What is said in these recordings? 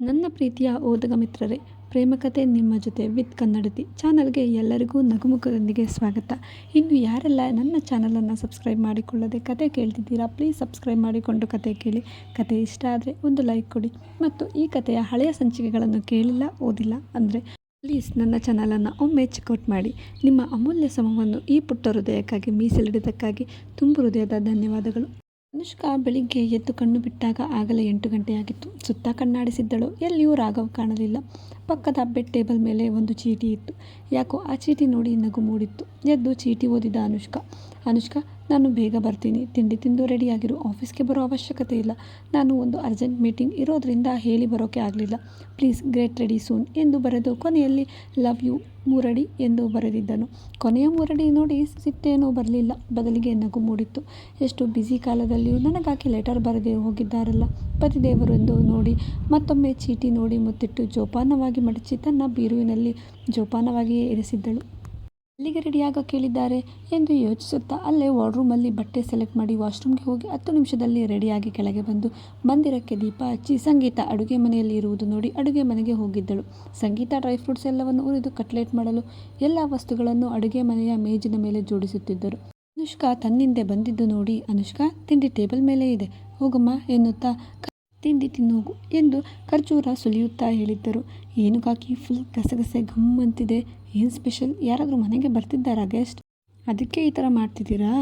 ನನ್ನ ಪ್ರೀತಿಯ ಓದುಗ ಮಿತ್ರರೇ ಪ್ರೇಮಕತೆ ನಿಮ್ಮ ಜೊತೆ ವಿತ್ ಕನ್ನಡತಿ ಚಾನಲ್ಗೆ ಎಲ್ಲರಿಗೂ ನಗುಮುಖದೊಂದಿಗೆ ಸ್ವಾಗತ. ಇನ್ನು ಯಾರೆಲ್ಲ ನನ್ನ ಚಾನಲನ್ನು ಸಬ್ಸ್ಕ್ರೈಬ್ ಮಾಡಿಕೊಳ್ಳದೆ ಕತೆ ಕೇಳ್ತಿದ್ದೀರಾ, ಪ್ಲೀಸ್ ಸಬ್ಸ್ಕ್ರೈಬ್ ಮಾಡಿಕೊಂಡು ಕತೆ ಕೇಳಿ. ಕತೆ ಇಷ್ಟ ಆದರೆ ಒಂದು ಲೈಕ್ ಕೊಡಿ ಮತ್ತು ಈ ಕಥೆಯ ಹಳೆಯ ಸಂಚಿಕೆಗಳನ್ನು ಕೇಳಿಲ್ಲ, ಓದಿಲ್ಲ ಅಂದರೆ ಪ್ಲೀಸ್ ನನ್ನ ಚಾನಲನ್ನು ಒಮ್ಮೆ ಚೆಕ್ಔಟ್ ಮಾಡಿ. ನಿಮ್ಮ ಅಮೂಲ್ಯ ಸಮವನ್ನು ಈ ಪುಟ್ಟ ಹೃದಯಕ್ಕಾಗಿ ಮೀಸಲಿಡಿದ್ದಕ್ಕಾಗಿ ತುಂಬು ಹೃದಯದ ಧನ್ಯವಾದಗಳು. ಅನುಷ್ಕಾ ಬೆಳಿಗ್ಗೆ ಎದ್ದು ಕಣ್ಣು ಬಿಟ್ಟಾಗ ಆಗಲೇ ಎಂಟು ಗಂಟೆಯಾಗಿತ್ತು. ಸುತ್ತ ಕಣ್ಣಾಡಿಸಿದ್ದಳು. ಎಲ್ಲಿಯೂ ರಾಘವ್ ಕಾಣಲಿಲ್ಲ. ಪಕ್ಕದ ಬೆಡ್ ಟೇಬಲ್ ಮೇಲೆ ಒಂದು ಚೀಟಿ ಇತ್ತು. ಯಾಕೋ ಆ ಚೀಟಿ ನೋಡಿ ನಗು ಮೂಡಿತ್ತು. ಎದ್ದು ಚೀಟಿ ಓದಿದ ಅನುಷ್ಕಾ. ಅನುಷ್ಕಾ ನಾನು ಬೇಗ ಬರ್ತೀನಿ. ತಿಂಡಿ ತಿಂದು ರೆಡಿಯಾಗಿರು. ಆಫೀಸ್ಗೆ ಬರೋ ಅವಶ್ಯಕತೆ ಇಲ್ಲ. ನಾನು ಒಂದು ಅರ್ಜೆಂಟ್ ಮೀಟಿಂಗ್ ಇರೋದ್ರಿಂದ ಹೇಳಿ ಬರೋಕ್ಕೆ ಆಗಲಿಲ್ಲ. ಪ್ಲೀಸ್ ಗ್ರೇಟ್ ರೆಡಿ ಸೂನ್ ಎಂದು ಬರೆದು ಕೊನೆಯಲ್ಲಿ ಲವ್ ಯು ಮೂರಡಿ ಎಂದು ಬರೆದಿದ್ದನು. ಕೊನೆಯ ಮೂರಡಿ ನೋಡಿ ಸಿಟ್ಟೇನೂ ಬರಲಿಲ್ಲ. ಬದಲಿಗೆ ನಗು ಮೂಡಿತ್ತು. ಎಷ್ಟು ಬ್ಯುಸಿ ಕಾಲದಲ್ಲಿಯೂ ನನಗಾಕೆ ಲೆಟರ್ ಬರೆದೇ ಹೋಗಿದ್ದಾರಲ್ಲ. ಪತಿದೇವರು ಎಂದು ನೋಡಿ, ಮತ್ತೊಮ್ಮೆ ಚೀಟಿ ನೋಡಿ ಮುತ್ತಿಟ್ಟು ಜೋಪಾನವಾಗಿ ಮಡಚಿ ತನ್ನ ಬೀರುವಿನಲ್ಲಿ ಜೋಪಾನವಾಗಿಯೇ ಇರಿಸಿದ್ದಳು. ಎಲ್ಲಿಗೆ ರೆಡಿಯಾಗ ಕೇಳಿದ್ದಾರೆ ಎಂದು ಯೋಚಿಸುತ್ತಾ ಅಲ್ಲೇ ವಾರ್ಡ್ರೂಮಲ್ಲಿ ಬಟ್ಟೆ ಸೆಲೆಕ್ಟ್ ಮಾಡಿ ವಾಶ್ರೂಮ್ಗೆ ಹೋಗಿ ಹತ್ತು ನಿಮಿಷದಲ್ಲಿ ರೆಡಿಯಾಗಿ ಕೆಳಗೆ ಬಂದು ಮಂದಿರಕ್ಕೆ ದೀಪ ಹಚ್ಚಿ ಸಂಗೀತ ಅಡುಗೆ ಮನೆಯಲ್ಲಿ ಇರುವುದು ನೋಡಿ ಅಡುಗೆ ಮನೆಗೆ ಹೋಗಿದ್ದಳು. ಸಂಗೀತ ಡ್ರೈ ಫ್ರೂಟ್ಸ್ ಎಲ್ಲವನ್ನು ಉರಿದು ಕಟ್ಲೆಟ್ ಮಾಡಲು ಎಲ್ಲ ವಸ್ತುಗಳನ್ನು ಅಡುಗೆ ಮನೆಯ ಮೇಜಿನ ಮೇಲೆ ಜೋಡಿಸುತ್ತಿದ್ದರು. ಅನುಷ್ಕಾ ತನ್ನಿಂದೆ ಬಂದಿದ್ದು ನೋಡಿ, ಅನುಷ್ಕಾ, ತಿಂಡಿ ಟೇಬಲ್ ಮೇಲೆ ಇದೆ, ಹೋಗಮ್ಮ ಎನ್ನುತ್ತಾ ತಿಂಡಿ ತಿನ್ನೋಗು ಎಂದು ಖರ್ಜೂರ ಸುಲಿಯುತ್ತಾ ಹೇಳಿದ್ದರು. ಏನು ಕಾಕಿ, ಫುಲ್ ಗಸಗಸೆ ಘಮ್ ಅಂತಿದೆ. ಏನು ಸ್ಪೆಷಲ್? ಯಾರಾದರೂ ಮನೆಗೆ ಬರ್ತಿದ್ದಾರಾ ಗೆಸ್ಟ್? ಅದಕ್ಕೆ ಈ ಥರ ಮಾಡ್ತಿದ್ದೀರಾ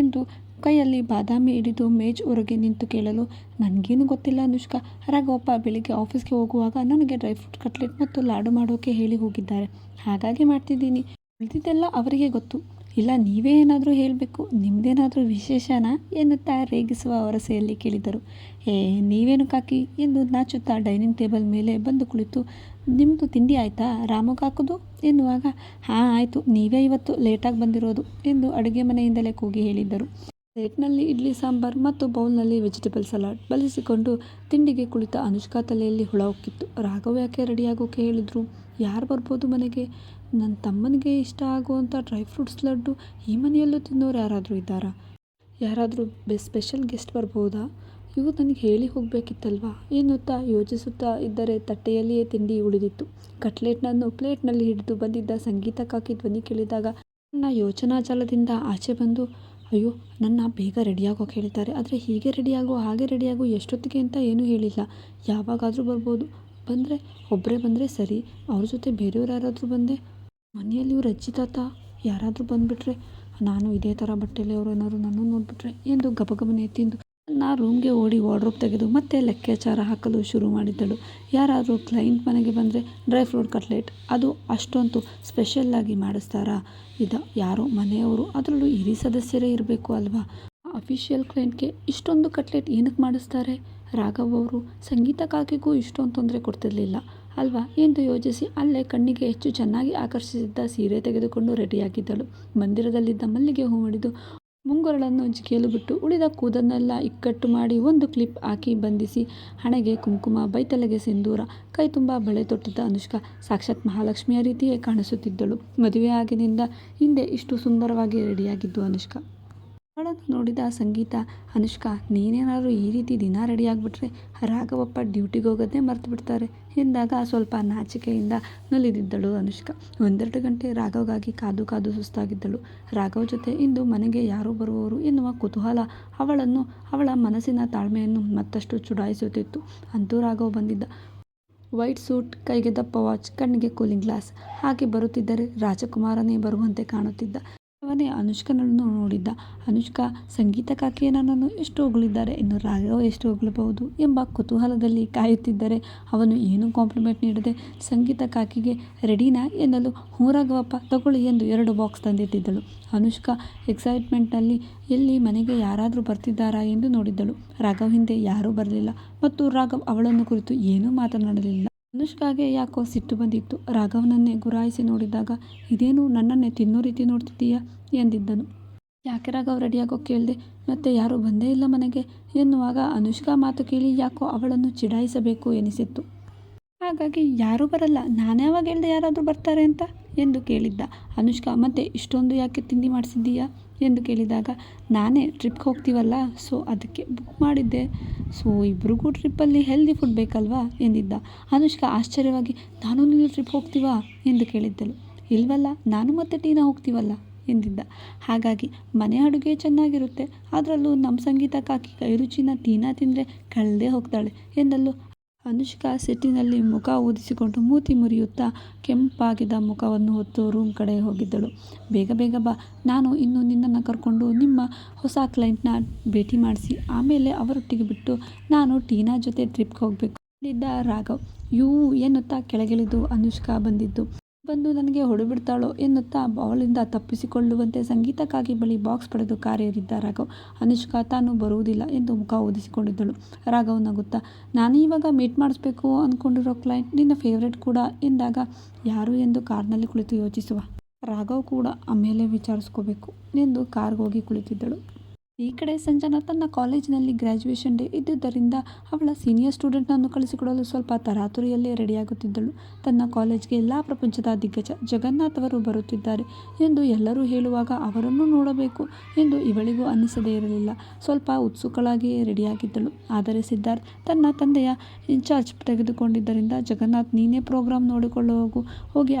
ಎಂದು ಕೈಯಲ್ಲಿ ಬಾದಾಮಿ ಹಿಡಿದು ಮೇಜ್ ಹೊರಗೆ ನಿಂತು ಕೇಳಲು, ನನಗೇನು ಗೊತ್ತಿಲ್ಲ ಅನುಷ್ಕಾ. ರಾಘವಪ್ಪ ಬೆಳಿಗ್ಗೆ ಆಫೀಸ್ಗೆ ಹೋಗುವಾಗ ನನಗೆ ಡ್ರೈ ಫ್ರೂಟ್ ಕಟ್ಲೆಟ್ ಮತ್ತು ಲಾಡು ಮಾಡೋಕೆ ಹೇಳಿ ಹೋಗಿದ್ದಾರೆ. ಹಾಗಾಗಿ ಮಾಡ್ತಿದ್ದೀನಿ. ಉಳಿದಿದ್ದೆಲ್ಲ ಅವರಿಗೆ ಗೊತ್ತು. ಇಲ್ಲ, ನೀವೇ ಏನಾದರೂ ಹೇಳಬೇಕು ನಿಮ್ಮದೇನಾದರೂ ವಿಶೇಷನಾ ಎನ್ನುತ್ತಾ ರೇಗಿಸುವ ವರಸೆಯಲ್ಲಿ ಕೇಳಿದರು. ಏ, ನೀವೇನು ಕಾಕಿ? ಎಂದು ನಾಚುತ್ತಾ ಡೈನಿಂಗ್ ಟೇಬಲ್ ಮೇಲೆ ಬಂದು ಕುಳಿತು ನಿಮ್ಮದು ತಿಂಡಿ ಆಯಿತಾ? ರಾಮು ಕಾಕುದು? ಎನ್ನುವಾಗ, ಹಾಂ, ಆಯಿತು, ನೀವೇ ಇವತ್ತು ಲೇಟಾಗಿ ಬಂದಿರೋದು, ಎಂದು ಅಡುಗೆ ಮನೆಯಿಂದಲೇ ಕೂಗಿ ಹೇಳಿದ್ದರು. ಪ್ಲೇಟ್ನಲ್ಲಿ ಇಡ್ಲಿ ಸಾಂಬಾರ್ ಮತ್ತು ಬೌಲ್ನಲ್ಲಿ ವೆಜಿಟೇಬಲ್ ಸಲಾಡ್ ಬಲಿಸಿಕೊಂಡು ತಿಂಡಿಗೆ ಕುಳಿತ ಅನುಷ್ಕಾ ತಲೆಯಲ್ಲಿ ಹುಳ ಹೊಕ್ಕಿತ್ತು ರಾಘವ್ ಯಾಕೆ ರೆಡಿಯಾಗೋಕೆ ಹೇಳಿದರು ಯಾರು ಬರ್ಬೋದು ಮನೆಗೆ? ನನ್ನ ತಮ್ಮನಿಗೆ ಇಷ್ಟ ಆಗುವಂಥ ಡ್ರೈ ಫ್ರೂಟ್ಸ್ ಲಡ್ಡು ಈ ಮನೆಯಲ್ಲೂ ತಿನ್ನೋರು ಯಾರಾದರೂ ಇದ್ದಾರಾ? ಯಾರಾದರೂ ಬೆ ಸ್ಪೆಷಲ್ ಗೆಸ್ಟ್ ಬರ್ಬೋದಾ? ಇವು ನನಗೆ ಹೇಳಿ ಹೋಗಬೇಕಿತ್ತಲ್ವಾ? ಎನ್ನುತ್ತಾ ಯೋಚಿಸುತ್ತಾ ಇದ್ದರೆ ತಟ್ಟೆಯಲ್ಲಿಯೇ ತಿಂಡಿ ಉಳಿದಿತ್ತು. ಕಟ್ಲೆಟ್ನನ್ನು ಪ್ಲೇಟ್ನಲ್ಲಿ ಹಿಡಿದು ಬಂದಿದ್ದ ಸಂಗೀತಕ್ಕಾಗಿ ಧ್ವನಿ ಕೇಳಿದಾಗ ನನ್ನ ಯೋಚನಾ ಜಾಲದಿಂದ ಆಚೆ ಬಂದು, ಅಯ್ಯೋ, ನನ್ನ ಬೇಗ ರೆಡಿಯಾಗೋ ಕೇಳಿದ್ದಾರೆ ಆದರೆ ಹೀಗೆ ರೆಡಿಯಾಗೋ ಹಾಗೆ ರೆಡಿಯಾಗೋ ಎಷ್ಟೊತ್ತಿಗೆ ಅಂತ ಏನೂ ಹೇಳಿಲ್ಲ. ಯಾವಾಗಾದರೂ ಬರ್ಬೋದು. ಬಂದರೆ ಒಬ್ಬರೇ ಬಂದರೆ ಸರಿ. ಅವ್ರ ಜೊತೆ ಬೇರೆಯವ್ರು ಯಾರಾದರೂ ಬಂದೆ ಮನೆಯಲ್ಲಿ ಇವ್ರು ಅಜ್ಜಿ ತಾತ ಯಾರಾದರೂ ಬಂದುಬಿಟ್ರೆ, ನಾನು ಇದೇ ಥರ ಬಟ್ಟೆಯಲ್ಲಿ ಅವರು ಏನಾದ್ರು ನನ್ನನ್ನು ನೋಡಿಬಿಟ್ರೆ ಎಂದು ಗಬಗಬನೆ ತಿಂದು ನನ್ನ ರೂಮ್ಗೆ ಓಡಿ ವಾರ್ಡ್ರೋಬ್ ತೆಗೆದು ಮತ್ತೆ ಲೆಕ್ಕಾಚಾರ ಹಾಕಲು ಶುರು ಮಾಡಿದ್ದಳು. ಯಾರಾದರೂ ಕ್ಲೈಂಟ್ ಮನೆಗೆ ಬಂದರೆ ಡ್ರೈ ಫ್ರೂಟ್ ಕಟ್ಲೆಟ್ ಅದು ಅಷ್ಟೊಂದು ಸ್ಪೆಷಲ್ಲಾಗಿ ಮಾಡಿಸ್ತಾರಾ? ಇದು ಯಾರೋ ಮನೆಯವರು, ಅದರಲ್ಲೂ ಹಿರಿ ಸದಸ್ಯರೇ ಇರಬೇಕು ಅಲ್ವಾ? ಅಫಿಷಿಯಲ್ ಕ್ಲೈಂಟ್ಗೆ ಇಷ್ಟೊಂದು ಕಟ್ಲೆಟ್ ಏನಕ್ಕೆ ಮಾಡಿಸ್ತಾರೆ? ರಾಘವ್ ಅವರು ಸಂಗೀತ ಕಾಕಿಗೂ ಇಷ್ಟೊಂದು ತೊಂದರೆ ಕೊಡ್ತಿರಲಿಲ್ಲ. ಅಲ್ವಾ? ಎಂದು ಯೋಚಿಸಿ ಅಲ್ಲೇ ಕಣ್ಣಿಗೆ ಹೆಚ್ಚು ಚೆನ್ನಾಗಿ ಆಕರ್ಷಿಸಿದ್ದ ಸೀರೆ ತೆಗೆದುಕೊಂಡು ರೆಡಿಯಾಗಿದ್ದಳು. ಮಂದಿರದಲ್ಲಿದ್ದ ಮಲ್ಲಿಗೆ ಹೂ ಹಿಡಿದು ಮುಂಗೊರಳನ್ನು ಜಿಗಿಯಲು ಬಿಟ್ಟು ಉಳಿದ ಕೂದನ್ನೆಲ್ಲ ಇಕ್ಕಟ್ಟು ಮಾಡಿ ಒಂದು ಕ್ಲಿಪ್ ಹಾಕಿ ಬಂಧಿಸಿ ಹಣೆಗೆ ಕುಂಕುಮ, ಬೈತಲೆಗೆ ಸಿಂಧೂರ, ಕೈ ತುಂಬ ಬಳೆ ತೊಟ್ಟಿದ್ದ ಅನುಷ್ಕಾ ಸಾಕ್ಷಾತ್ ಮಹಾಲಕ್ಷ್ಮಿಯ ರೀತಿಯೇ ಕಾಣಿಸುತ್ತಿದ್ದಳು. ಮದುವೆ ಆಗಿನಿಂದ ಹಿಂದೆ ಇಷ್ಟು ಸುಂದರವಾಗಿ ರೆಡಿಯಾಗಿದ್ದು ಅನುಷ್ಕಾ. ಅವಳನ್ನು ನೋಡಿದ ಸಂಗೀತ, ಅನುಷ್ಕಾ, ನೀನೇನಾದರೂ ಈ ರೀತಿ ದಿನ ರೆಡಿಯಾಗಿಬಿಟ್ರೆ ರಾಘವಪ್ಪ ಡ್ಯೂಟಿಗೆ ಹೋಗೋದೇ ಮರ್ತು ಬಿಡ್ತಾರೆ ಎಂದಾಗ ಸ್ವಲ್ಪ ನಾಚಿಕೆಯಿಂದ ನಲಿದಿದ್ದಳು ಅನುಷ್ಕಾ. ಒಂದೆರಡು ಗಂಟೆ ರಾಘವ್ಗಾಗಿ ಕಾದು ಕಾದು ಸುಸ್ತಾಗಿದ್ದಳು. ರಾಘವ್ ಜೊತೆ ಇಂದು ಮನೆಗೆ ಯಾರೋ ಬರುವವರು ಎನ್ನುವ ಕುತೂಹಲ ಅವಳನ್ನು, ಅವಳ ಮನಸ್ಸಿನ ತಾಳ್ಮೆಯನ್ನು ಮತ್ತಷ್ಟು ಚುಡಾಯಿಸುತ್ತಿತ್ತು. ಅಂತೂ ರಾಘವ್ ಬಂದಿದ್ದ. ವೈಟ್ ಸೂಟ್ ಕೈಗೆ ದಪ್ಪ ವಾಚ್, ಕಣ್ಣಿಗೆ ಕೂಲಿಂಗ್ ಗ್ಲಾಸ್ ಹಾಗೆ ಬರುತ್ತಿದ್ದರೆ ರಾಜಕುಮಾರನೇ ಬರುವಂತೆ ಕಾಣುತ್ತಿದ್ದ. ಅವನೇ ಅನುಷ್ಕನನ್ನು ನೋಡಿದ್ದ. ಅನುಷ್ಕಾ, ಸಂಗೀತ ಕಾಕಿಯ ನನ್ನನ್ನು ಎಷ್ಟು ಹೊಗಳಿದ್ದಾರೆ, ಇನ್ನು ರಾಘವ ಎಷ್ಟು ಹೊಗಳಬಹುದು ಎಂಬ ಕುತೂಹಲದಲ್ಲಿ ಕಾಯುತ್ತಿದ್ದರೆ ಅವನು ಏನೂ ಕಾಂಪ್ಲಿಮೆಂಟ್ ನೀಡದೆ ಸಂಗೀತ ಕಾಕಿಗೆ, ರೆಡಿನಾ ಎನ್ನಲು ಹ್ಞೂ ರಾಘವಪ್ಪ ತಗೊಳ್ಳಿ ಎಂದು ಎರಡು ಬಾಕ್ಸ್ ತಂದಿಟ್ಟಿದ್ದಳು. ಅನುಷ್ಕಾ ಎಕ್ಸೈಟ್ಮೆಂಟ್ನಲ್ಲಿ ಎಲ್ಲಿ ಮನೆಗೆ ಯಾರಾದರೂ ಬರ್ತಿದ್ದಾರಾ ಎಂದು ನೋಡಿದ್ದಳು. ರಾಘವ್ ಹಿಂದೆ ಯಾರೂ ಬರಲಿಲ್ಲ ಮತ್ತು ರಾಘವ್ ಅವಳನ್ನು ಕುರಿತು ಏನೂ ಮಾತನಾಡಲಿಲ್ಲ. ಅನುಷ್ಕಾಗೆ ಯಾಕೋ ಸಿಟ್ಟು ಬಂದಿತ್ತು. ರಾಘವನನ್ನೇ ಗುರಾಯಿಸಿ ನೋಡಿದಾಗ, ಇದೇನು ನನ್ನನ್ನೇ ತಿನ್ನೋ ರೀತಿ ನೋಡ್ತಿದ್ದೀಯಾ? ಎಂದಿದ್ದನು. ಯಾಕೆ ರಾಘವ್ ರೆಡಿಯಾಗೋ ಕೇಳಿದೆ, ಮತ್ತೆ ಯಾರೂ ಬಂದೇ ಇಲ್ಲ ಮನೆಗೆ? ಎನ್ನುವಾಗ ಅನುಷ್ಕಾ ಮಾತು ಕೇಳಿ ಯಾಕೋ ಅವಳನ್ನು ಚಿಡಾಯಿಸಬೇಕು ಎನಿಸಿತ್ತು. ಹಾಗಾಗಿ ಯಾರೂ ಬರಲ್ಲ. ನಾನು ಯಾವಾಗ ಹೇಳ್ದೆ ಯಾರಾದರೂ ಬರ್ತಾರೆ ಅಂತ ಎಂದು ಕೇಳಿದ್ದ. ಅನುಷ್ಕಾ, ಮತ್ತೆ ಇಷ್ಟೊಂದು ಯಾಕೆ ತಿಂಡಿ ಮಾಡಿಸಿದ್ದೀಯಾ ಎಂದು ಕೇಳಿದಾಗ, ನಾನೇ ಟ್ರಿಪ್ಗೆ ಹೋಗ್ತೀವಲ್ಲ ಸೊ ಅದಕ್ಕೆ ಬುಕ್ ಮಾಡಿದ್ದೆ. ಸೊ ಇಬ್ರಿಗೂ ಟ್ರಿಪ್ಪಲ್ಲಿ ಹೆಲ್ದಿ ಫುಡ್ ಬೇಕಲ್ವಾ ಎಂದಿದ್ದ. ಅನುಷ್ಕಾ ಆಶ್ಚರ್ಯವಾಗಿ, ನಾನು ನೀನು ಟ್ರಿಪ್ ಹೋಗ್ತೀವಾ? ಎಂದು ಕೇಳಿದ್ದಳು. ಇಲ್ವಲ್ಲ, ನಾನು ಮತ್ತೆ ಟೀನಾ ಹೋಗ್ತೀವಲ್ಲ? ಎಂದಿದ್ದ. ಹಾಗಾಗಿ ಮನೆ ಅಡುಗೆ ಚೆನ್ನಾಗಿರುತ್ತೆ ಅದರಲ್ಲೂ ನಮ್ಮ ಸಂಗೀತಕ್ಕಾಕಿ ಕೈ ರುಚಿನ ಟೀನಾ ತಿಂದರೆ ಕಳೆದೇ ಹೋಗ್ತಾಳೆ ಎಂದಲ್ಲೂ ಅನುಷ್ಕಾ ಸಿಟ್ಟಿನಲ್ಲಿ ಮುಖ ಊದಿಸಿಕೊಂಡು ಮೂತಿ ಮುರಿಯುತ್ತಾ ಕೆಂಪಾಗಿದ್ದ ಮುಖವನ್ನು ಹೊತ್ತು ರೂಮ್ ಕಡೆ ಹೋಗಿದ್ದಳು. ಬೇಗ ಬೇಗ ಬಾ, ನಾನು ಇನ್ನು ನಿನ್ನನ್ನು ಕರ್ಕೊಂಡು ನಿಮ್ಮ ಹೊಸ ಕ್ಲೈಂಟ್ನ ಭೇಟಿ ಮಾಡಿಸಿ, ಆಮೇಲೆ ಅವರೊಟ್ಟಿಗೆ ಬಿಟ್ಟು ನಾನು ಟೀನಾ ಜೊತೆ ಟ್ರಿಪ್ಗೆ ಹೋಗಬೇಕು ಎಂದಿದ್ದ ರಾಘವ್. ಯೂ ಎನ್ನುತ್ತಾ ಕೆಳಗಿಳಿದು ಅನುಷ್ಕಾ ಬಂದಿದ್ದು. ಬಂದು ನನಗೆ ಹೊಡೆಬಿಡ್ತಾಳೋ ಎನ್ನುತ್ತಾ ಅವಳಿಂದ ತಪ್ಪಿಸಿಕೊಳ್ಳುವಂತೆ ಸಂಗೀತಕ್ಕಾಗಿ ಬಳಿ ಬಾಕ್ಸ್ ಪಡೆದು ಕಾರ್ಯರಿದ್ದ ರಾಘವ್, ಅನುಷ್ಕಾ, ತಾನು ಬರುವುದಿಲ್ಲ ಎಂದು ಮುಖ ಓದಿಸಿಕೊಂಡಿದ್ದಳು ರಾಘವ್, ನಗುತ್ತಾ, ನಾನು ಇವಾಗ ಮೀಟ್ ಮಾಡಿಸ್ಬೇಕು ಅಂದ್ಕೊಂಡಿರೋ ಕ್ಲೈಂಟ್ ನಿನ್ನ ಫೇವ್ರೇಟ್ ಕೂಡ ಎಂದಾಗ, ಯಾರು ಎಂದು ಕಾರ್ನಲ್ಲಿ ಕುಳಿತು ಯೋಚಿಸುವ ರಾಘವ್ ಕೂಡ ಆಮೇಲೆ ವಿಚಾರಿಸ್ಕೋಬೇಕು ಎಂದು ಕಾರ್ಗೋಗಿ ಕುಳಿತಿದ್ದಳು. ಈ ಕಡೆ ಸಂಜನಾ ತನ್ನ ಕಾಲೇಜಿನಲ್ಲಿ ಗ್ರ್ಯಾಜುಯೇಷನ್ ಡೇ ಇದ್ದುದರಿಂದ ಅವಳ ಸೀನಿಯರ್ ಸ್ಟೂಡೆಂಟ್ನನ್ನು ಕಳಿಸಿಕೊಡಲು ಸ್ವಲ್ಪ ತರಾತುರಿಯಲ್ಲೇ ರೆಡಿಯಾಗುತ್ತಿದ್ದಳು. ತನ್ನ ಕಾಲೇಜ್ಗೆ ಎಲ್ಲ ಪ್ರಪಂಚದ ದಿಗ್ಗಜ ಜಗನ್ನಾಥ್ ಅವರು ಬರುತ್ತಿದ್ದಾರೆ ಎಂದು ಎಲ್ಲರೂ ಹೇಳುವಾಗ ಅವರನ್ನು ನೋಡಬೇಕು ಎಂದು ಇವಳಿಗೂ ಅನ್ನಿಸದೇ ಇರಲಿಲ್ಲ. ಸ್ವಲ್ಪ ಉತ್ಸುಕಳಾಗಿಯೇ ರೆಡಿಯಾಗಿದ್ದಳು. ಆದರೆ ಸಿದ್ಧಾರ್ಥ್ ತನ್ನ ತಂದೆಯ ಇನ್ಚಾರ್ಜ್ ತೆಗೆದುಕೊಂಡಿದ್ದರಿಂದ, ಜಗನ್ನಾಥ್, ನೀನೇ ಪ್ರೋಗ್ರಾಮ್ ನೋಡಿಕೊಳ್ಳೋ ಹೋಗು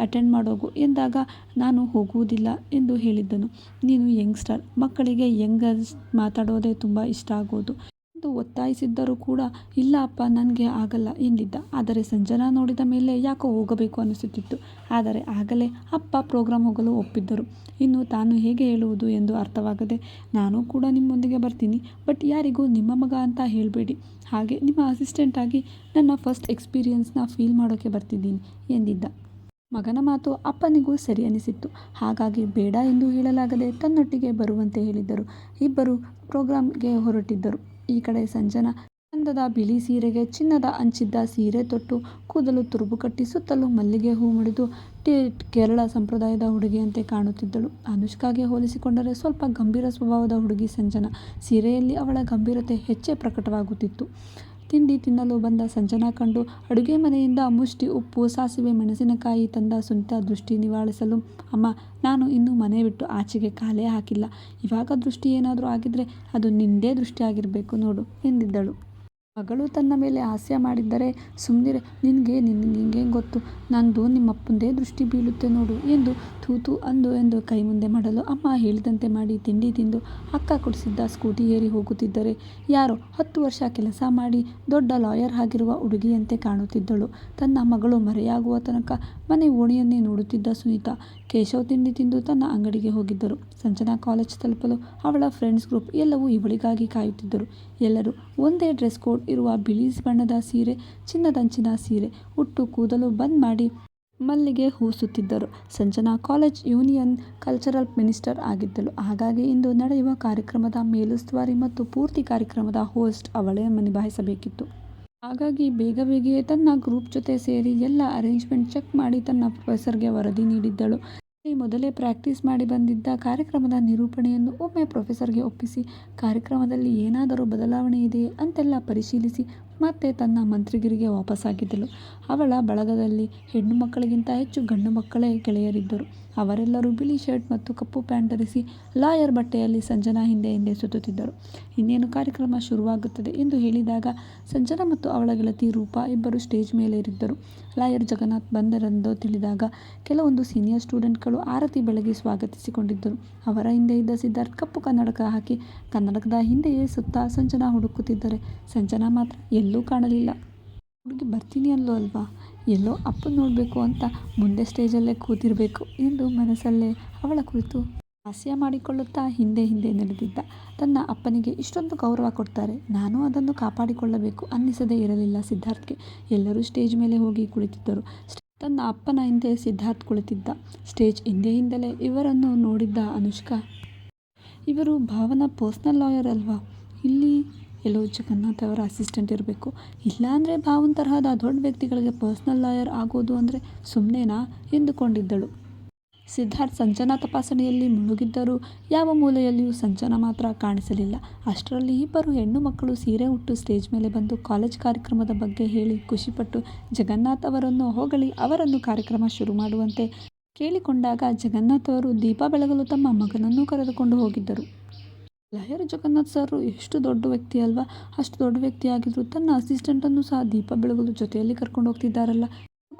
ಅಟೆಂಡ್ ಮಾಡೋಗು ಎಂದಾಗ, ನಾನು ಹೋಗುವುದಿಲ್ಲ ಎಂದು ಹೇಳಿದ್ದನು. ನೀನು ಯಂಗ್ಸ್ಟರ್, ಮಕ್ಕಳಿಗೆ ಯಂಗರ್ಸ್ ಮಾತಾಡೋದೇ ತುಂಬ ಇಷ್ಟ ಆಗೋದು. ಒತ್ತಾಯಿಸಿದ್ದರೂ ಕೂಡ, ಇಲ್ಲ ಅಪ್ಪ, ನನಗೆ ಆಗಲ್ಲ ಎಂದಿದ್ದ. ಆದರೆ ಸಂಜನಾ ನೋಡಿದ ಮೇಲೆ ಯಾಕೋ ಹೋಗಬೇಕು ಅನಿಸುತ್ತಿತ್ತು. ಆದರೆ ಆಗಲೇ ಅಪ್ಪ ಪ್ರೋಗ್ರಾಮ್ ಹೋಗಲು ಒಪ್ಪಿದ್ದರು. ಇನ್ನು ತಾನು ಹೇಗೆ ಹೇಳುವುದು ಎಂದು ಅರ್ಥವಾಗದೆ, ನಾನು ಕೂಡ ನಿಮ್ಮೊಂದಿಗೆ ಬರ್ತೀನಿ. ಬಟ್ ಯಾರಿಗೂ ನಿಮ್ಮ ಮಗ ಅಂತ ಹೇಳಬೇಡಿ. ಹಾಗೆ ನಿಮ್ಮ ಅಸಿಸ್ಟೆಂಟಾಗಿ ನನ್ನ ಫಸ್ಟ್ ಎಕ್ಸ್ಪೀರಿಯನ್ಸ್ನ ಫೀಲ್ ಮಾಡೋಕ್ಕೆ ಬರ್ತಿದ್ದೀನಿ, ಎಂದಿದ್ದ. ಮಗನ ಮಾತು ಅಪ್ಪನಿಗೂ ಸರಿ ಅನಿಸಿತ್ತು. ಹಾಗಾಗಿ ಬೇಡ ಎಂದು ಹೇಳಲಾಗದೆ ತನ್ನೊಟ್ಟಿಗೆ ಬರುವಂತೆ ಹೇಳಿದ್ದರು. ಇಬ್ಬರು ಪ್ರೋಗ್ರಾಂಗೆ ಹೊರಟಿದ್ದರು. ಈ ಕಡೆ ಸಂಜನಾ ಚಂದದ ಬಿಳಿ ಸೀರೆಗೆ ಚಿನ್ನದ ಅಂಚಿದ್ದ ಸೀರೆ ತೊಟ್ಟು ಕೂದಲು ತುರುಬು ಕಟ್ಟಿ ಸುತ್ತಲೂ ಮಲ್ಲಿಗೆ ಹೂ ಮುಡಿದು ಟಿ ಕೇರಳ ಸಂಪ್ರದಾಯದ ಹುಡುಗಿಯಂತೆ ಕಾಣುತ್ತಿದ್ದಳು. ಅನುಷ್ಕಾಗೆ ಹೋಲಿಸಿಕೊಂಡರೆ ಸ್ವಲ್ಪ ಗಂಭೀರ ಸ್ವಭಾವದ ಹುಡುಗಿ ಸಂಜನಾ. ಸೀರೆಯಲ್ಲಿ ಅವಳ ಗಂಭೀರತೆ ಹೆಚ್ಚೇ ಪ್ರಕಟವಾಗುತ್ತಿತ್ತು. ತಿಂಡಿ ತಿನ್ನಲು ಬಂದ ಸಂಜನಾ ಕಂಡು ಅಡುಗೆ ಮನೆಯಿಂದ ಮುಷ್ಟಿ, ಉಪ್ಪು, ಸಾಸಿವೆ, ಮೆಣಸಿನಕಾಯಿ ತಂದ ಸುನಿತಾ ದೃಷ್ಟಿ ನಿವಾರಿಸಲು ಅಮ್ಮ, ನಾನು ಇನ್ನೂ ಮನೆ ಬಿಟ್ಟು ಆಚೆಗೆ ಕಾಲೇ ಹಾಕಿಲ್ಲ. ಇವಾಗ ದೃಷ್ಟಿ ಏನಾದರೂ ಆಗಿದ್ರೆ ಅದು ನಿಂದೇ ದೃಷ್ಟಿ ಆಗಿರಬೇಕು ನೋಡು, ಎಂದಿದ್ದಳು. ಮಗಳು ತನ್ನ ಮೇಲೆ ಹಾಸ್ಯ ಮಾಡಿದ್ದರೆ ಸುಮ್ಮನಿರೆ ನಿನಗೆ ನಿನ್ನ ಹಿಂಗೆ ಗೊತ್ತು? ನಂದು ನಿಮ್ಮಪ್ಪಂದೇ ದೃಷ್ಟಿ ಬೀಳುತ್ತೆ ನೋಡು ಎಂದು ತೂತು ಅಂದು ಎಂದು ಕೈ ಮುಂದೆ ಮಾಡಲು ಅಮ್ಮ ಹೇಳಿದಂತೆ ಮಾಡಿ ತಿಂಡಿ ತಿಂದು ಅಕ್ಕ ಕೊಡಿಸಿದ್ದ ಸ್ಕೂಟಿ ಏರಿ ಹೋಗುತ್ತಿದ್ದರೆ, ಯಾರೋ ಹತ್ತು ವರ್ಷ ಕೆಲಸ ಮಾಡಿ ದೊಡ್ಡ ಲಾಯರ್ ಆಗಿರುವ ಹುಡುಗಿಯಂತೆ ಕಾಣುತ್ತಿದ್ದಳು. ತನ್ನ ಮಗಳು ಮರೆಯಾಗುವ ತನಕ ಮನೆ ಓಣಿಯನ್ನೇ ನೋಡುತ್ತಿದ್ದ ಸುನೀತಾ ಕೇಶವ್ ತಿಂಡಿ ತಿಂದು ತನ್ನ ಅಂಗಡಿಗೆ ಹೋಗಿದ್ದರು. ಸಂಜನಾ ಕಾಲೇಜ್ ತಲುಪಲು ಅವಳ ಫ್ರೆಂಡ್ಸ್ ಗ್ರೂಪ್ ಎಲ್ಲವೂ ಇವಳಿಗಾಗಿ ಕಾಯುತ್ತಿದ್ದರು. ಎಲ್ಲರೂ ಒಂದೇ ಡ್ರೆಸ್ ಕೋಡ್ ಇರುವ ಬಿಳಿ ಬಣ್ಣದ ಸೀರೆ ಚಿನ್ನದಂಚಿನ ಸೀರೆ ಉಟ್ಟು ಕೂದಲು ಬಂದ್ ಮಾಡಿ ಮಲ್ಲಿಗೆ ಹೂಸುತ್ತಿದ್ದರು. Sanjana college union cultural minister ಆಗಿದ್ದಳು. ಹಾಗಾಗಿ ಇಂದು ನಡೆಯುವ ಕಾರ್ಯಕ್ರಮದ ಮೇಲುಸ್ತುವಾರಿ ಮತ್ತು ಪೂರ್ತಿ ಕಾರ್ಯಕ್ರಮದ ಹೋಸ್ಟ್ ಅವಳೇ ನಿಭಾಯಿಸಬೇಕಿತ್ತು. ಹಾಗಾಗಿ ಬೇಗ ಬೇಗ ತನ್ನ ಗ್ರೂಪ್ ಜೊತೆ ಸೇರಿ ಎಲ್ಲ ಅರೇಂಜ್ಮೆಂಟ್ ಚೆಕ್ ಮಾಡಿ ತನ್ನ ಪ್ರೊಫೆಸರ್ಗೆ ವರದಿ ನೀಡಿದ್ದಳು. ಮೊದಲೇ ಪ್ರಾಕ್ಟೀಸ್ ಮಾಡಿ ಬಂದಿದ್ದ ಕಾರ್ಯಕ್ರಮದ ನಿರೂಪಣೆಯನ್ನು ಒಮ್ಮೆ ಪ್ರೊಫೆಸರ್ಗೆ ಒಪ್ಪಿಸಿ, ಕಾರ್ಯಕ್ರಮದಲ್ಲಿ ಏನಾದರೂ ಬದಲಾವಣೆ ಇದೆಯೇ ಅಂತೆಲ್ಲ ಪರಿಶೀಲಿಸಿ ಮತ್ತೆ ತನ್ನ ಮಂತ್ರಿಗಿರಿಗೆ ವಾಪಸ್ಸಾಗಿದ್ದಳು ಅವಳ ಬಳಗದಲ್ಲಿ ಹೆಣ್ಣು ಮಕ್ಕಳಿಗಿಂತ ಹೆಚ್ಚು ಗಂಡು ಮಕ್ಕಳೇ ಗೆಳೆಯರಿದ್ದರು. ಅವರೆಲ್ಲರೂ ಬಿಳಿ ಶರ್ಟ್ ಮತ್ತು ಕಪ್ಪು ಪ್ಯಾಂಟ್ ಧರಿಸಿ ಲಾಯರ್ ಬಟ್ಟೆಯಲ್ಲಿ ಸಂಜನಾ ಹಿಂದೆ ಹಿಂದೆ ಸುತ್ತುತ್ತಿದ್ದರು. ಇನ್ನೇನು ಕಾರ್ಯಕ್ರಮ ಶುರುವಾಗುತ್ತದೆ ಎಂದು ಹೇಳಿದಾಗ ಸಂಜನಾ ಮತ್ತು ಅವಳ ಗೆಳತಿ ರೂಪಾ ಇಬ್ಬರು ಸ್ಟೇಜ್ ಮೇಲೇರಿದ್ದರು ಲಾಯರ್ ಜಗನ್ನಾಥ್ ಬಂದರೆಂದು ತಿಳಿದಾಗ ಕೆಲವೊಂದು ಸೀನಿಯರ್ ಸ್ಟೂಡೆಂಟ್ಗಳು ಆರತಿ ಬೆಳಗಿ ಸ್ವಾಗತಿಸಿಕೊಂಡಿದ್ದರು. ಅವರ ಹಿಂದೆ ಇದ್ದ ಸಿದ್ಧಾರ್ಥ್ ಕಪ್ಪು ಕನ್ನಡಕ ಹಾಕಿ ಕನ್ನಡಕದ ಹಿಂದೆಯೇ ಸುತ್ತ ಸಂಜನಾ ಹುಡುಕುತ್ತಿದ್ದರೆ ಸಂಜನಾ ಮಾತ್ರ ಎಲ್ಲೂ ಕಾಣಲಿಲ್ಲ. ಹುಡುಗಿ ಬರ್ತೀನಿ ಅಲ್ಲೋ ಅಲ್ವಾ? ಎಲ್ಲೋ ಅಪ್ಪ ನೋಡಬೇಕು ಅಂತ ಮುಂದೆ ಸ್ಟೇಜಲ್ಲೇ ಕೂತಿರಬೇಕು ಎಂದು ಮನಸ್ಸಲ್ಲೇ ಅವಳ ಕುರಿತು ಹಾಸ್ಯ ಮಾಡಿಕೊಳ್ಳುತ್ತಾ ಹಿಂದೆ ಹಿಂದೆ ನಡೆದಿದ್ದ. ತನ್ನ ಅಪ್ಪನಿಗೆ ಇಷ್ಟೊಂದು ಗೌರವ ಕೊಡ್ತಾರೆ. ನಾನು ಅದನ್ನು ಕಾಪಾಡಿಕೊಳ್ಳಬೇಕು ಅನ್ನಿಸದೇ ಇರಲಿಲ್ಲ ಸಿದ್ಧಾರ್ಥ್ಗೆ. ಎಲ್ಲರೂ ಸ್ಟೇಜ್ ಮೇಲೆ ಹೋಗಿ ಕುಳಿತಿದ್ದರು. ತನ್ನ ಅಪ್ಪನ ಹಿಂದೆ ಸಿದ್ಧಾರ್ಥ್ ಕುಳಿತಿದ್ದ. ಸ್ಟೇಜ್ ಹಿಂದೆ ಹಿಂದಲೇ ಇವರನ್ನು ನೋಡಿದ್ದ ಅನುಷ್ಕಾ. ಇವರು ಭಾವನ ಪರ್ಸ್ನಲ್ ಲಾಯರ್ ಅಲ್ವಾ? ಇಲ್ಲಿ ಎಲ್ಲೋ ಜಗನ್ನಾಥ್ ಅವರ ಅಸಿಸ್ಟೆಂಟ್ ಇರಬೇಕು. ಇಲ್ಲಾಂದರೆ ಭಾವನ ತರಹದ ದೊಡ್ಡ ವ್ಯಕ್ತಿಗಳಿಗೆ ಪರ್ಸ್ನಲ್ ಲಾಯರ್ ಆಗೋದು ಅಂದರೆ ಸುಮ್ಮನೆನಾ ಎಂದುಕೊಂಡಿದ್ದಳು. ಸಿದ್ಧಾರ್ಥ್ ಸಂಜನಾ ತಪಾಸಣೆಯಲ್ಲಿ ಮುಳುಗಿದ್ದರೂ ಯಾವ ಮೂಲೆಯಲ್ಲಿಯೂ ಸಂಜನಾ ಮಾತ್ರ ಕಾಣಿಸಲಿಲ್ಲ. ಅಷ್ಟರಲ್ಲಿ ಇಬ್ಬರು ಹೆಣ್ಣು ಮಕ್ಕಳು ಸೀರೆ ಉಟ್ಟು ಸ್ಟೇಜ್ ಮೇಲೆ ಬಂದು ಕಾಲೇಜ್ ಕಾರ್ಯಕ್ರಮದ ಬಗ್ಗೆ ಹೇಳಿ ಖುಷಿಪಟ್ಟು ಜಗನ್ನಾಥ್ ಅವರನ್ನು ಹೊಗಳಿ ಅವರನ್ನು ಕಾರ್ಯಕ್ರಮ ಶುರು ಮಾಡುವಂತೆ ಕೇಳಿಕೊಂಡಾಗ ಜಗನ್ನಾಥ್ ಅವರು ದೀಪ ಬೆಳಗಲು ತಮ್ಮ ಮಗನನ್ನು ಕರೆದುಕೊಂಡು ಹೋಗಿದ್ದರು. ಲಹರಿ ಜಗನ್ನಾಥ್ ಸರ್ ಎಷ್ಟು ದೊಡ್ಡ ವ್ಯಕ್ತಿ ಅಲ್ವಾ? ಅಷ್ಟು ದೊಡ್ಡ ವ್ಯಕ್ತಿ ಆಗಿದ್ರು ತನ್ನ ಅಸಿಸ್ಟೆಂಟನ್ನು ಸಹ ದೀಪ ಬೆಳಗಲು ಜೊತೆಯಲ್ಲಿ ಕರ್ಕೊಂಡು ಹೋಗ್ತಿದ್ದಾರಲ್ಲ.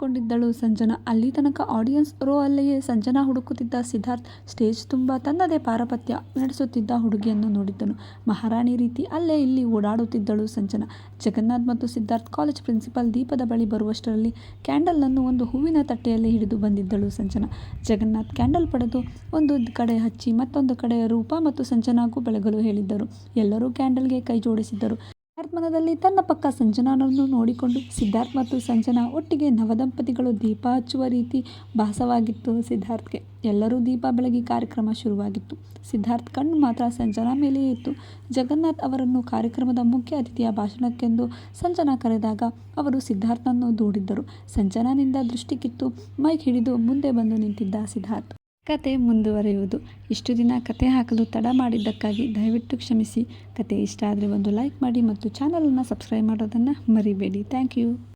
ಕೊಂಡಿದ್ದಳು ಸಂಜನಾ. ಅಲ್ಲಿ ತನಕ ಆಡಿಯನ್ಸ್ ರೋ ಅಲ್ಲಿಯೇ ಸಂಜನಾ ಹುಡುಕುತ್ತಿದ್ದ ಸಿದ್ಧಾರ್ಥ್ ಸ್ಟೇಜ್ ತುಂಬ ತನ್ನದೇ ಪಾರಪತ್ಯ ನಡೆಸುತ್ತಿದ್ದ ಹುಡುಗಿಯನ್ನು ನೋಡಿದ್ದನು. ಮಹಾರಾಣಿ ರೀತಿ ಅಲ್ಲೇ ಇಲ್ಲಿ ಓಡಾಡುತ್ತಿದ್ದಳು ಸಂಜನಾ. ಜಗನ್ನಾಥ್ ಮತ್ತು ಸಿದ್ಧಾರ್ಥ್ ಕಾಲೇಜ್ ಪ್ರಿನ್ಸಿಪಾಲ್ ದೀಪದ ಬಳಿ ಬರುವಷ್ಟರಲ್ಲಿ ಕ್ಯಾಂಡಲನ್ನು ಒಂದು ಹೂವಿನ ತಟ್ಟೆಯಲ್ಲಿ ಹಿಡಿದು ಬಂದಿದ್ದಳು ಸಂಜನಾ. ಜಗನ್ನಾಥ್ ಕ್ಯಾಂಡಲ್ ಪಡೆದು ಒಂದು ಕಡೆ ಹಚ್ಚಿ ಮತ್ತೊಂದು ಕಡೆ ರೂಪ ಮತ್ತು ಸಂಜನಾಗೂ ಬೆಳಗಲು ಹೇಳಿದ್ದರು. ಎಲ್ಲರೂ ಕ್ಯಾಂಡಲ್ಗೆ ಕೈ ಜೋಡಿಸಿದ್ದರು. ಮನದಲ್ಲಿ ತನ್ನ ಪಕ್ಕ ಸಂಜನಾನನ್ನು ನೋಡಿಕೊಂಡು ಸಿದ್ಧಾರ್ಥ್ ಮತ್ತು ಸಂಜನಾ ಒಟ್ಟಿಗೆ ನವದಂಪತಿಗಳು ದೀಪ ಹಚ್ಚುವ ರೀತಿ ಭಾಸವಾಗಿತ್ತು ಸಿದ್ಧಾರ್ಥ್ಗೆ. ಎಲ್ಲರೂ ದೀಪ ಬೆಳಗಿ ಕಾರ್ಯಕ್ರಮ ಶುರುವಾಗಿತ್ತು. ಸಿದ್ಧಾರ್ಥ್ ಕಣ್ಣು ಮಾತ್ರ ಸಂಜನಾ ಮೇಲೆಯೇ ಇತ್ತು. ಜಗನ್ನಾಥ್ ಅವರನ್ನು ಕಾರ್ಯಕ್ರಮದ ಮುಖ್ಯ ಅತಿಥಿಯ ಭಾಷಣಕ್ಕೆಂದು ಸಂಜನಾ ಕರೆದಾಗ ಅವರು ಸಿದ್ಧಾರ್ಥನನ್ನು ದೂಡಿದ್ದರು. ಸಂಜನಾನಿಂದ ದೃಷ್ಟಿ ಕಿತ್ತು ಮೈಕ್ ಹಿಡಿದು ಮುಂದೆ ಬಂದು ನಿಂತಿದ್ದ ಸಿದ್ಧಾರ್ಥ್. ಕತೆ ಮುಂದುವರಿಯುವುದು. ಇಷ್ಟು ದಿನ ಕತೆ ಹಾಕಲು ತಡ ಮಾಡಿದ್ದಕ್ಕಾಗಿ ದಯವಿಟ್ಟು ಕ್ಷಮಿಸಿ. ಕತೆ ಇಷ್ಟ ಆದರೆ ಒಂದು ಲೈಕ್ ಮಾಡಿ ಮತ್ತು ಚಾನಲನ್ನು ಸಬ್ಸ್ಕ್ರೈಬ್ ಮಾಡೋದನ್ನು ಮರಿಬೇಡಿ. Thank you.